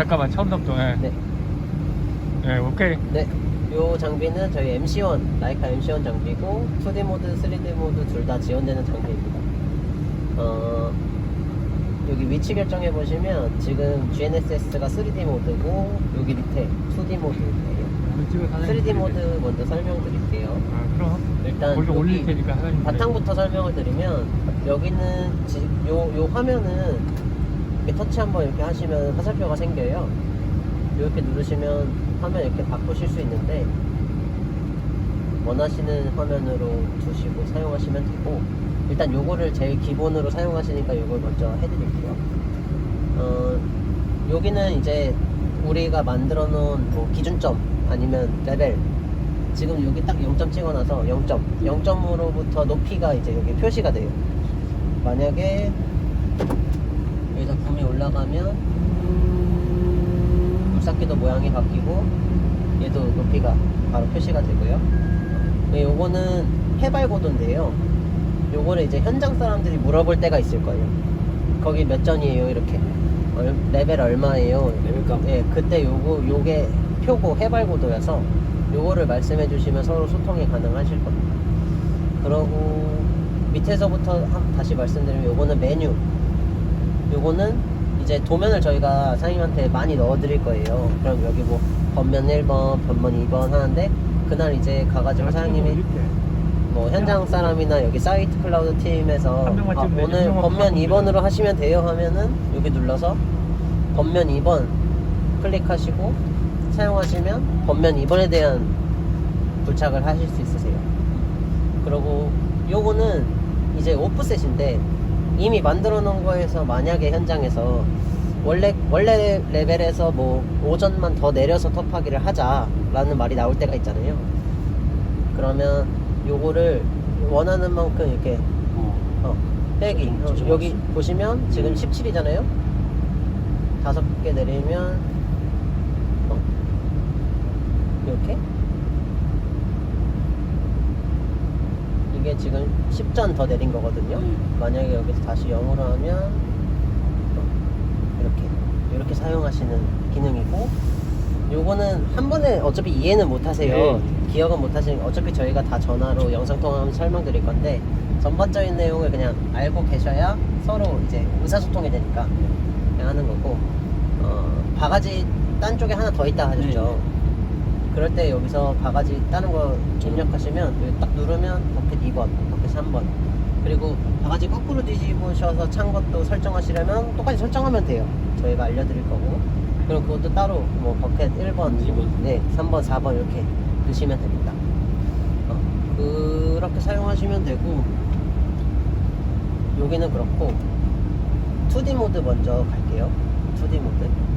잠깐만 처음 답도 예. 네. 예, 오케이. 네. 요 장비는 저희 MC1, 라이카 MC1 장비고 2D 모드, 3D 모드 둘 다 지원되는 장비입니다. 어, 여기 위치 결정해 보시면 지금 GNSS가 3D 모드고 여기 밑에 2D 모드예요. 3D 모드 먼저 설명드릴게요. 아, 그럼. 일단 거기 올릴 여기 테니까 사장님. 바탕부터 설명을 드리면 여기는 지- 요, 요 화면은 이렇게 터치 한번 이렇게 하시면 화살표가 생겨요. 이렇게 누르시면 화면 이렇게 바꾸실 수 있는데 원하시는 화면으로 두시고 사용하시면 되고 일단 요거를 제일 기본으로 사용하시니까 요걸 먼저 해드릴게요. 어, 여기는 이제 우리가 만들어 놓은 뭐 기준점 아니면 레벨 지금 여기 딱 0점 찍어놔서 0점 0점으로부터 높이가 이제 여기 표시가 돼요 만약에 올라가면 물삭기도 모양이 바뀌고 얘도 높이가 바로 표시가 되고요 네, 요거는 해발고도인데요 요거를 이제 현장 사람들이 물어볼 때가 있을 거예요 거기 몇 전이에요 이렇게 얼- 레벨 얼마예요 레벨감. 예, 그때 요거 요게 표고 해발고도여서 요거를 말씀해 주시면 서로 소통이 가능하실 겁니다. 그러고 밑에서부터 한- 다시 말씀드리면 요거는 메뉴. 요거는 이제 도면을 저희가 사장님한테 많이 넣어 드릴 거예요. 그럼 여기 뭐 번면 1번, 번면 2번 하는데 그날 이제 가가지고 사장님이 이렇게. 뭐 현장 사람이나 여기 사이트 클라우드 팀에서 한 명만 아, 찍으면 오늘 한 명만 번면 찍으면 2번으로 하시면 돼요 하면은 여기 눌러서 번면 2번 클릭하시고 사용하시면 번면 2번에 대한 부착을 하실 수 있으세요. 그리고 요거는 이제 오프셋인데 이미 만들어 놓은 거에서 만약에 현장에서 원래 원래 레벨에서 뭐 5전만 더 내려서 톱하기를 하자라는 말이 나올 때가 있잖아요. 그러면 요거를 원하는 만큼 이렇게 어. 어, 빼기 어, 여기 수. 보시면 지금 17이잖아요. 다섯 개 내리면 어, 이렇게 이게 지금 10전 더 내린 거거든요. 음. 만약에 여기서 다시 0으로 하면 어, 이렇게 이렇게 사용하시는 기능이고 요거는 한 번에 어차피 이해는 못 하세요. 네. 기억은 못 하시는 어차피 저희가 다 전화로 영상 통화하면 설명드릴 건데 전반적인 내용을 그냥 알고 계셔야 서로 이제 의사소통이 되니까 그냥 하는 거고 어, 바가지 딴 쪽에 하나 더 있다 하셨죠. 그럴 때 여기서 바가지 다른 거 입력하시면 여기 딱 누르면 버켓 2번, 버켓 3번 그리고 바가지 거꾸로 뒤집으셔서 찬 것도 설정하시려면 똑같이 설정하면 돼요. 저희가 알려드릴 거고 그리고 그것도 따로 뭐 버켓 1번, 2번. 네, 3번, 4번 이렇게 넣으시면 됩니다. 어, 그렇게 사용하시면 되고 여기는 그렇고 2D 모드 먼저 갈게요. 2D 모드.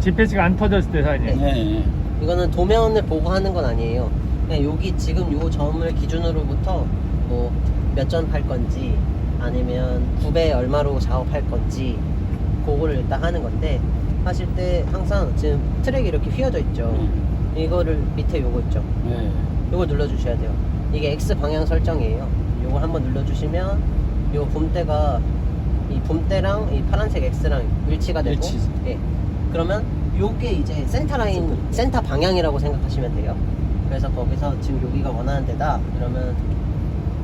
GPS가 안 터졌을 때 사장님. 네. 네. 이거는 도면을 보고 하는 건 아니에요. 그냥 여기 지금 요 점을 기준으로부터 뭐몇전팔 건지 아니면 9배 얼마로 작업할 건지 그거를 일단 하는 건데 하실 때 항상 지금 트랙이 이렇게 휘어져 있죠. 이거를 밑에 요거 있죠. 네. 요걸 눌러주셔야 돼요. 이게 X 방향 설정이에요. 요걸 한번 눌러주시면 요 붐대가 이 붐대랑 이 파란색 X랑 일치가 되고 일치. 예. 그러면 요게 이제 센터 라인 센터 방향이라고 생각하시면 돼요. 그래서 거기서 지금 여기가 원하는 데다 그러면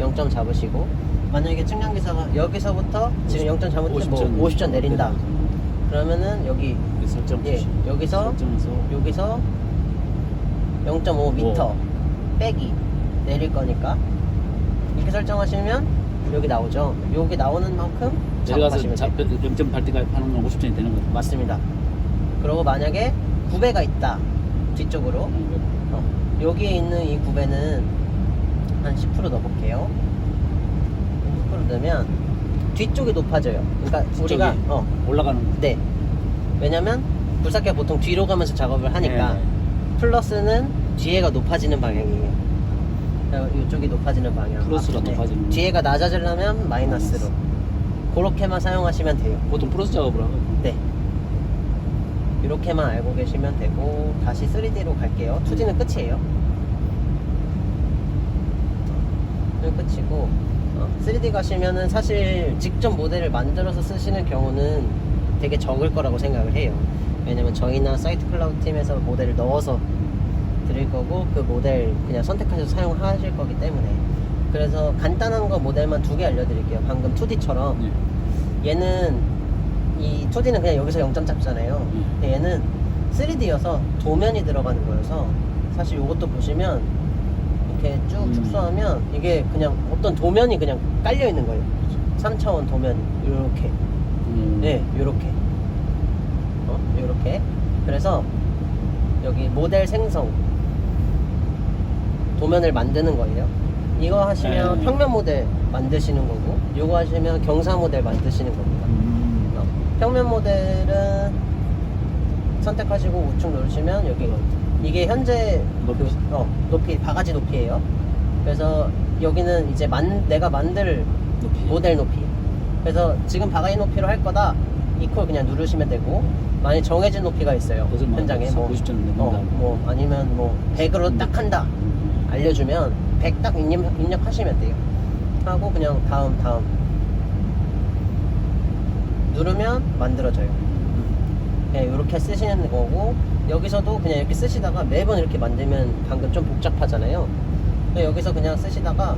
0점 잡으시고 만약에 측량기사가 여기서부터 지금 0점 잡으면 뭐 50점 내린다. 그러면은 여기 그 설정 예. 여기서 여기서 0.5m 오. 빼기 내릴 거니까 이렇게 설정하시면 여기 나오죠. 여기 나오는 만큼 내려가서 작업하시면 잡, 돼요. 0.8 때까지 파는 건 50점이 되는 거죠. 맞습니다. 그리고 만약에 9배가 있다 뒤쪽으로 어, 여기에 있는 이 9배는 한 10% 넣어볼게요. 10% 넣으면 뒤쪽이 높아져요. 그러니까 우리가? 어, 올라가는 거. 네. 왜냐면 불삭기가 보통 뒤로 가면서 작업을 하니까 네. 플러스는 뒤에가 높아지는 방향이에요. 어, 이쪽이 높아지는 방향. 플러스가 네. 높아지는 뒤에가 낮아지려면 마이너스로. 그렇게만 사용하시면 돼요. 보통 플러스 작업을 하고. 네. 이렇게만 알고 계시면 되고 다시 3D로 갈게요. 2D는 끝이에요. 어, 끝이고 어, 3D 가시면은 사실 직접 모델을 만들어서 쓰시는 경우는 되게 적을 거라고 생각을 해요. 왜냐면 저희나 사이트 클라우드 팀에서 모델을 넣어서 드릴 거고 그 모델 그냥 선택하셔서 사용하실 거기 때문에 그래서 간단한 거 모델만 두 개 알려드릴게요. 방금 2D처럼 예. 얘는 이 2D는 그냥 여기서 0점 잡잖아요. 음. 근데 얘는 3D여서 도면이 들어가는 거여서 사실 이것도 보시면 이렇게 쭉 음. 축소하면 이게 그냥 어떤 도면이 그냥 깔려 있는 거예요. 3차원 도면 이렇게 음. 네, 요렇게. 어, 요렇게. 그래서 여기 모델 생성 도면을 만드는 거예요. 이거 하시면 네. 평면 모델 만드시는 거고, 요거 하시면 경사 모델 만드시는 겁니다. 음. 어, 평면 모델은 선택하시고 우측 누르시면 여기 이게 현재 높이. 그, 어, 높이 바가지 높이에요. 그래서 여기는 이제 만 내가 만들 높이. 모델 높이. 그래서 지금 바가지 높이로 할 거다. 이퀄 그냥 누르시면 되고 만약 정해진 높이가 있어요. 뭐 현장에 뭐, 90점 넘는다. 어, 뭐 아니면 뭐 100으로 딱 한다. 음. 알려주면 100 딱 입력, 입력하시면 돼요. 하고 그냥 다음 다음 누르면 만들어져요. 그냥 이렇게 쓰시는 거고 여기서도 그냥 이렇게 쓰시다가 매번 이렇게 만들면 방금 좀 복잡하잖아요. 여기서 그냥 쓰시다가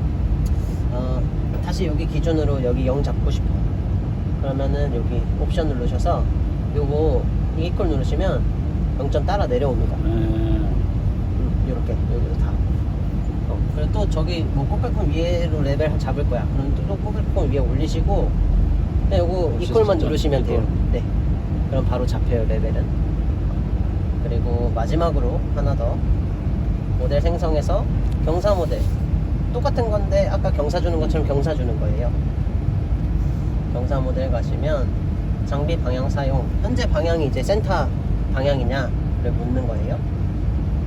어, 다시 여기 기준으로 여기 0 잡고 싶어. 그러면은 여기 옵션 누르셔서 요거 이퀄 누르시면 0점 따라 내려옵니다. 예. 음, 요렇게 여기로 다. 어, 그리고 또 저기 뭐 꼬깔콘 위에로 레벨 잡을 거야. 그럼 또 꼬깔콘 위에 올리시고, 네, 요거 이퀄만 누르시면 돼요. 네. 그럼 바로 잡혀요 레벨은. 그리고 마지막으로 하나 더 모델 생성해서 경사 모델 똑같은 건데 아까 경사 주는 것처럼 경사 주는 거예요. 경사 모델 가시면 장비 방향 사용 현재 방향이 이제 센터 방향이냐를 묻는 거예요.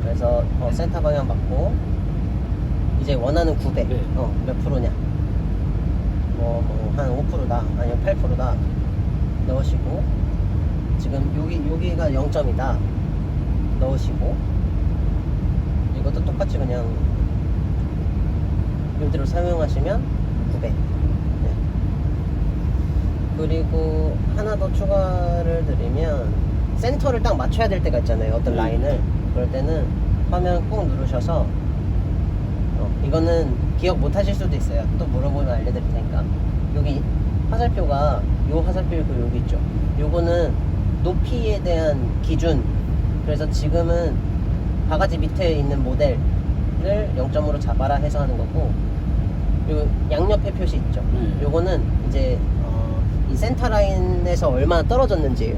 그래서 어, 센터 방향 맞고 이제 원하는 900, 네. 어, 몇 프로냐? 뭐, 뭐, 한 5%다, 아니면 8%다 넣으시고, 지금 여기, 여기가 0점이다 넣으시고, 이것도 똑같이 그냥 이대로 사용하시면 900. 네. 그리고 하나 더 추가를 드리면, 센터를 딱 맞춰야 될 때가 있잖아요. 어떤 음. 라인을. 그럴 때는 화면 꾹 누르셔서 어, 이거는 기억 못 하실 수도 있어요. 또 물어보면 알려드릴 테니까. 여기 화살표가 요 화살표 그 여기 있죠. 요거는 높이에 대한 기준. 그래서 지금은 바가지 밑에 있는 모델을 0점으로 잡아라 해서 하는 거고. 요 양옆에 표시 있죠. 네. 요거는 이제 어, 이 센터 라인에서 얼마나 떨어졌는지예요.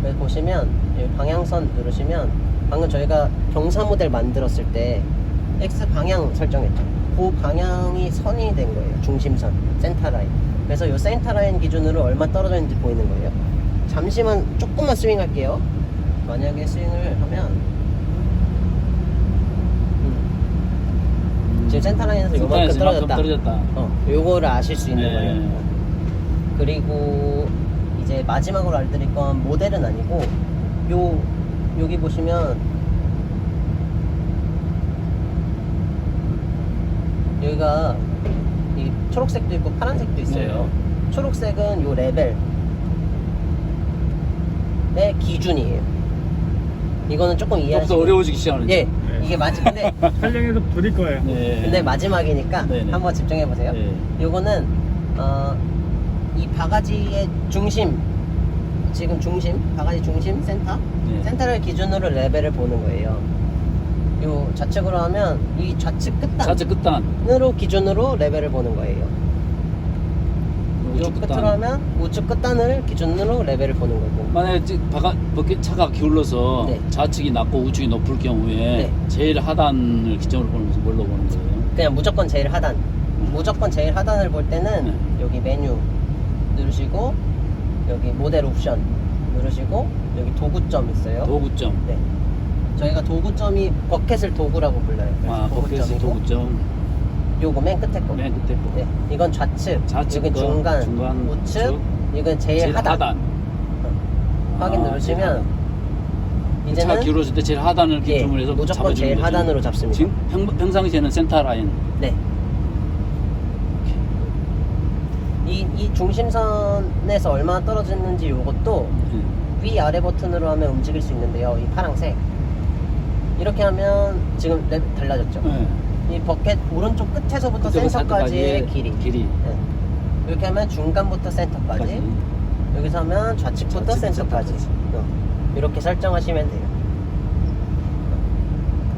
그래서 보시면 여기 방향선 누르시면 방금 저희가 경사 모델 만들었을 때 X 방향 설정했죠. 그 방향이 선이 된 거예요. 중심선, 센터 라인. 그래서 이 센터 라인 기준으로 얼마 떨어져 있는지 보이는 거예요. 잠시만 조금만 스윙 할게요. 만약에 스윙을 하면 음, 지금 센터 라인에서 요만큼 떨어졌다. 떨어졌다. 어, 요거를 아실 수 있는 네. 거예요. 그리고 이제 마지막으로 알려드릴 건 모델은 아니고 요 여기 보시면 여기가 이 초록색도 있고 파란색도 있어요. 초록색은 요 레벨 의 기준이에요. 이거는 조금 좀더 이해하시고 어려워지기 시작하는. 예, 이게 맞지 근데 촬영에서 부릴 거예요. 네. 근데 마지막이니까 네 네. 한번 집중해 보세요. 네. 요거는 어, 이 바가지의 중심 지금 중심 바가지 중심 센터 네. 센터를 기준으로 레벨을 보는 거예요. 요 좌측으로 하면 이 좌측 끝단 좌측 끝단. 으로 기준으로 레벨을 보는 거예요. 요 우측 끝으로 끝단. 하면 우측 끝단을 기준으로 레벨을 보는 거고. 만약에 지- 바가 밖에 차가 기울어서 네. 좌측이 낮고 우측이 높을 경우에 네. 제일 하단을 기점으로 보는 것은 뭘로 보는 거예요? 그냥 무조건 제일 하단. 무조건 제일 하단을 볼 때는 네. 여기 메뉴 누르시고 여기 모델 옵션 누르시고 여기 도구점 있어요. 도구점. 네. 저희가 도구점이 버켓을 도구라고 불러요. 아, 도구점이고 도구점. 요거 맨 끝에 거. 맨 끝에 거. 네. 이건 좌측, 좌측 이건 거, 중간, 중간, 우측, 우측, 이건 제일, 하단. 어. 확인 아, 누르시면 제일 하단. 차 이제는 기울어질 때 제일 하단을 예, 기준으로 해서 무조건 제일 거죠. 하단으로 잡습니다. 지금 평, 평상시에는 센터 라인. 네. 이, 이 중심선에서 얼마나 떨어졌는지 이것도 예. 위 아래 버튼으로 하면 움직일 수 있는데요. 이 파랑색 이렇게 하면 지금 랩 달라졌죠. 예. 이 버켓 오른쪽 끝에서부터 센터까지의 길이. 길이. 네. 이렇게 하면 중간부터 센터까지. 까지. 여기서 하면 좌측부터 좌측 센터까지. 센터까지. 어. 이렇게 설정하시면 돼요.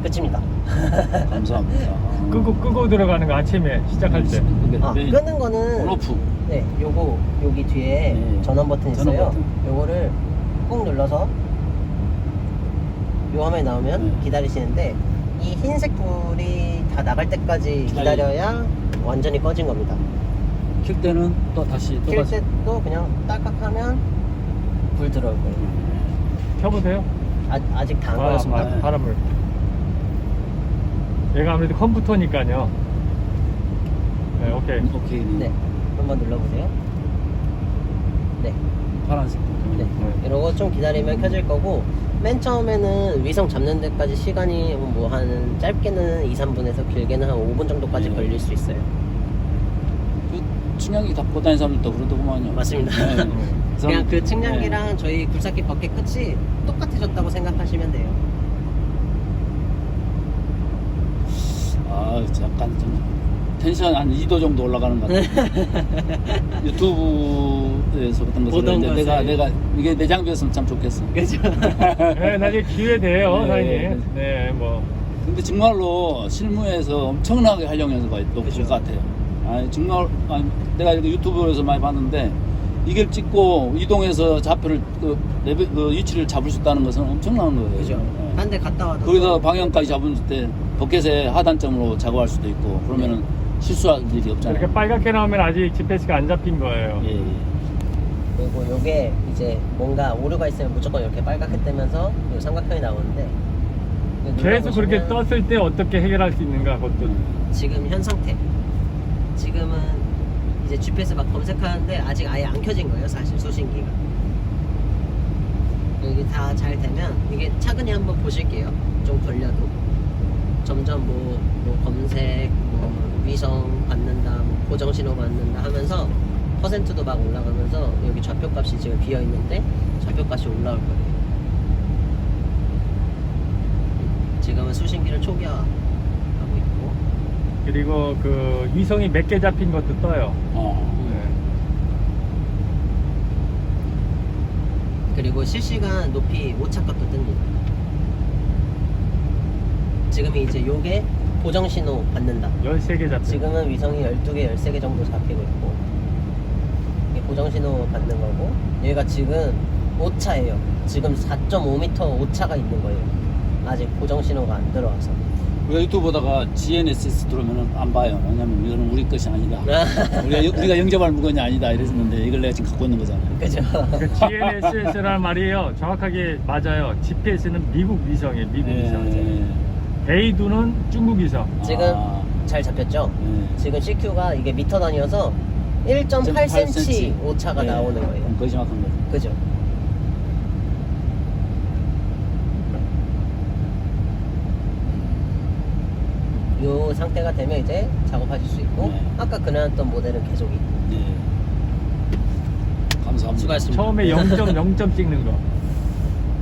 끝입니다. 감사합니다. 끄고 끄고 들어가는 거 아침에 시작할 때. 아, 끄는 거는 온오프. 네, 요거 여기 뒤에 네. 전원 버튼 전원 있어요. 버튼. 요거를 꾹 눌러서 요 화면이 나오면 네. 기다리시는데 이 흰색 불이 다 나갈 때까지 기다려. 기다려야 완전히 꺼진 겁니다. 킬 때는 또 다시 또 킬 다시. 때도 그냥 딸깍 하면 불 들어올 거예요. 켜보세요. 아, 아직 다 안 아, 꺼졌습니다. 바, 바람을. 얘가 아무래도 컴퓨터니까요. 네, 오케이. 오케이. 네, 한번 눌러보세요. 네, 파란색. 네. 네. 이러고 좀 기다리면 켜질 거고 맨 처음에는 위성 잡는 데까지 시간이 뭐 한 짧게는 2, 3분에서 길게는 한 5분 정도까지 네. 걸릴 수 있어요. 그 춘향이 잡고 다니는 사람들도 그러더구만요. 맞습니다. 네. 그냥 그 네. 측량기랑 저희 굴삭기 버켓 끝이 똑같아졌다고 생각하시면 돼요. 아, 약간 좀 텐션 한 2도 정도 올라가는 것 같아요. 유튜브 에서 어떤 것을 보던 했는데 내가 것을. 내가 이게 내 장비였으면 참 좋겠어. 그죠? 네, 나중에 기회 돼요, 네. 사장님. 네, 뭐. 근데 정말로 실무에서 엄청나게 활용해서 그죠. 볼것 같아요. 아, 정말 아, 내가 이거 유튜브에서 많이 봤는데 이걸 찍고 이동해서 좌표를 그, 레벨, 그 위치를 잡을 수 있다는 것은 엄청난 거예요. 그죠? 네. 한대 갔다 와도 거기다 방향까지 잡을 때 버켓의 하단점으로 작업할 수도 있고 그러면은 실수할 일이 없잖아요. 이렇게 빨갛게 나오면 아직 GPS가 안 잡힌 거예요. 예, 예. 그리고 요게 이제 뭔가 오류가 있으면 무조건 이렇게 빨갛게 뜨면서 요 삼각형이 나오는데 계속 그렇게 눌러보시면 떴을 때 어떻게 해결할 수 있는가, 그것도. 지금 현 상태. 지금은 이제 GPS 막 검색하는데 아직 아예 안 켜진 거예요 사실 수신기가. 여기 다 잘 되면 이게 차근히 한번 보실게요. 좀 걸려도. 점점 뭐, 뭐 검색 뭐 위성 받는다 뭐 고정 신호 받는다 하면서 퍼센트도 막 올라가면서 여기 좌표 값이 지금 비어 있는데 좌표 값이 올라올 거예요 지금은 수신기를 초기화하고 있고 그리고 그 위성이 몇 개 잡힌 것도 떠요. 어. 네. 그리고 실시간 높이 오차 것도 뜹니다. 지금이 이제 요게 고정 신호 받는다. 13개 잡힌 지금은 위성이 12개, 13개 정도 잡히고 있고 고정 신호 받는 거고 얘가 지금 오차예요. 지금 4.5m 오차가 있는 거예요. 아직 고정 신호가 안 들어와서. 우리가 유튜브 보다가 GNSS 들어오면은 안 봐요. 왜냐면 이거는 우리 것이 아니다. 우리가, 우리가 영접할 물건이 아니다. 이랬었는데 이걸 내가 지금 갖고 있는 거잖아요. 그죠? 그 GNSS라는 말이에요. 정확하게 맞아요. GPS는 미국 위성이에요. 미국 예, 위성. 예. A2는 중국 위성. 지금 아, 잘 잡혔죠? 예. 지금 CQ가 이게 미터 단위여서 1.8cm 오차가 예. 나오는 거예요. 그럼 거의 정확한 거죠. 그죠? 요 상태가 되면 이제 작업하실 수 있고 네. 아까 그려놨던 모델은 계속 있고 네. 감사합니다. 수고하셨습니다. 처음에 0.0점 찍는 거.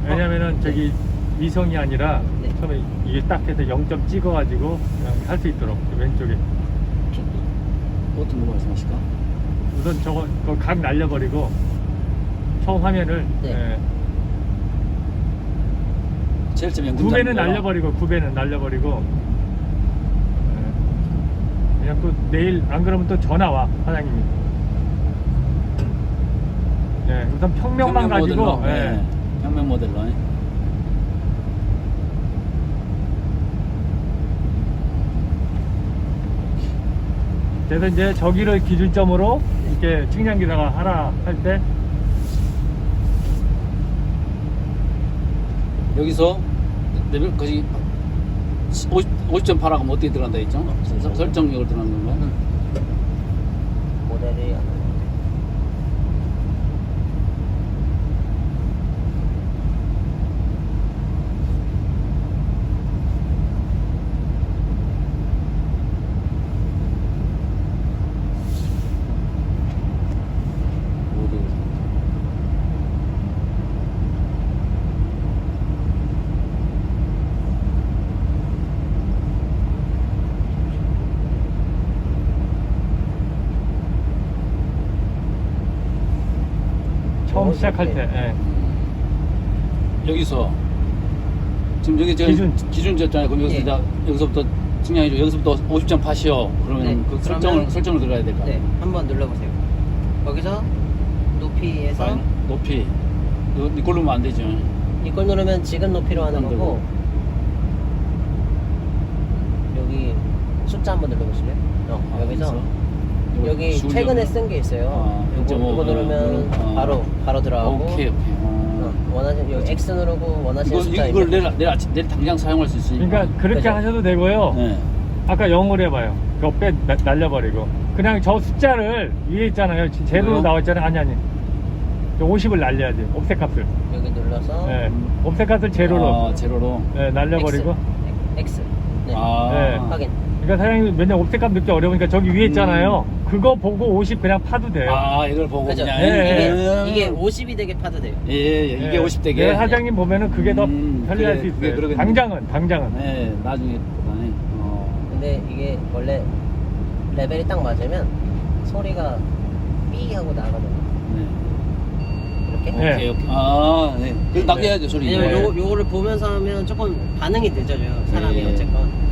왜냐면은 저기 위성이 아니라 네. 처음에 이게 딱 해서 0점 찍어가지고 그냥 할 수 있도록 그 왼쪽에. 어떤 거 말씀하실까? 우선 저거 그거 각 날려버리고 처음 화면을 네. 예, 제일 처음 연금 9배는 잡는 거라. 날려버리고 9배는 날려버리고 예. 그냥 또 내일 안 그러면 또 전화 와 사장님이 예, 우선 평명만 평면 가지고 모델로, 예. 네. 평면 모델로. 예. 그래서 이제 저기를 기준점으로 이렇게 측량기다가 하라 할 때 여기서 레벨 거기 50, 50점 파라 그러면 어떻게 들어간다 했죠? 설- 설정력을 들어가는 건가요? 모델이 어, 시작할 네. 때. 예. 여기서 지금 여기 지금 기준. 기준 졌잖아요. 그럼 여기서 예. 이제 여기서부터 측량해줘. 여기서부터 50점 파시오. 그러면 네, 그 그러면- 설정을 설정을 들어야 될까? 네, 한번 눌러보세요. 거기서 높이에서 아, 높이. 이거 이걸로 하면 안 되죠. 이걸 누르면 지금 높이로 하는 안 거고 여기 숫자 한번 눌러보실래요? 어, 아, 여기서 여기서 여기. 최근에 쓴 게 있어요. 아, 요거, 1.5, 요거 누르면 아, 바로 바로 들어가고 오케이 오케이. 어, 어. 원하시는 여기 X 누르고 원하시는 이거 숫자 이걸. 내일 내일 아침 내일 당장 사용할 수 있으니까. 그러니까 그렇게 그죠. 하셔도 되고요. 네. 아까 0을 해봐요. 그거 빼 나- 날려버리고. 그냥 저 숫자를 위에 있잖아요. 지- 왜요? 나와 있잖아요. 아니 아니. 50을 날려야 돼요. 옵셋 값을. 여기 눌러서 예. 옵셋 값을 제로로 아, 제로로. 예, 날려버리고. X, X. 네. 아. 네. 확인. 그러니까 사장님 맨날 옵셋 값 넣기 어려우니까 저기 위에 있잖아요. 그거 보고 50 그냥 파도 돼요. 음. 아, 이걸 보고 그죠? 그냥 네. 음. 이게, 이게 50이 되게 파도 돼요. 예, 예, 이게 예. 50 대게. 네, 사장님 보면은 그게 더 음, 편리할 그래, 수 있어요. 그러겠네. 당장은 당장은. 네, 나중에 보다네. 어. 근데 이게 원래 레벨이 딱 맞으면 소리가 삐 하고 나가거든요. 네. 이렇게. 네. 오케이, 오케이. 아, 네. 그 낮게 해야죠, 소리. 왜냐면 네. 요거, 요거를 보면서 하면 조금 반응이 늦어져요. 사람이 네. 어쨌건.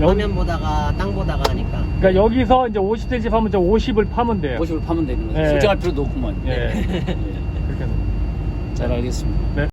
여- 화면 보다가 땅 보다가 하니까. 그러니까 여기서 이제 50cm 하면 저 50을 파면 돼요. 50을 파면 되는 거죠. 네. 설정할 필요도 없구만. 예. 예. 그렇게. 잘 알겠습니다. 네.